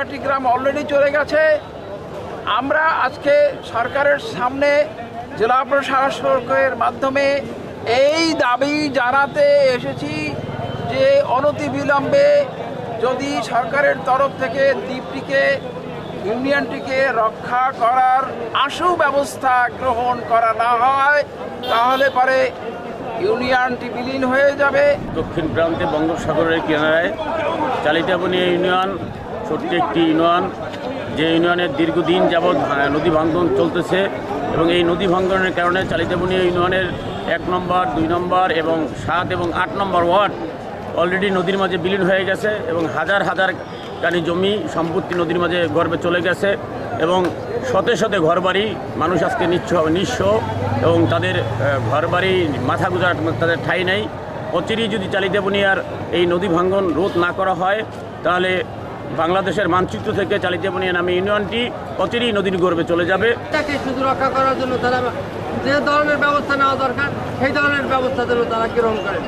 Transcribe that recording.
চারটি গ্রাম অলরেডি চলে গেছে। আমরা আজকে সরকারের সামনে জেলা প্রশাসকের মাধ্যমে এই দাবি জানাতে এসেছি যে অনতিবিলম্বে যদি সরকারের তরফ থেকে দ্বীপটিকে, ইউনিয়নটিকে রক্ষা করার আশু ব্যবস্থা গ্রহণ করা না হয়, তাহলে পরে ইউনিয়নটি বিলীন হয়ে যাবে। দক্ষিণ প্রান্তে বঙ্গোপসাগরের কিনারায় চালিতাবনিয়া ইউনিয়ন ছোট্ট একটি ইউনিয়ন, যে ইউনিয়নের দীর্ঘদিন যাবৎ নদী ভাঙ্গন চলতেছে এবং এই নদী ভাঙ্গনের কারণে চালিতাবনিয়া ইউনিয়নের এক নম্বর, দুই নম্বর এবং সাত এবং আট নম্বর ওয়ার্ড অলরেডি নদীর মাঝে বিলীন হয়ে গেছে এবং হাজার হাজার কানি জমি সম্পত্তি নদীর মাঝে গর্বে চলে গেছে এবং শতে শতে ঘরবাড়ি মানুষ আজকে নিঃস্ব নিঃস্ব এবং তাদের ঘরবাড়ি মাথা গুজার তাদের ঠাঁই নেই। অচিরেই যদি চালিতাবনিয়ার এই নদী ভাঙ্গন রোধ না করা হয়, তাহলে বাংলাদেশের মানচিত্র থেকে চালিত চালিতাবনিয়া নামে ইউনিয়নটি অচিরেই নদীর গর্বে চলে যাবে। তাকে শুধু রক্ষা করার জন্য তারা যে ধরনের ব্যবস্থা নেওয়া দরকার, সেই ধরনের ব্যবস্থা যেন তারা গ্রহণ করেন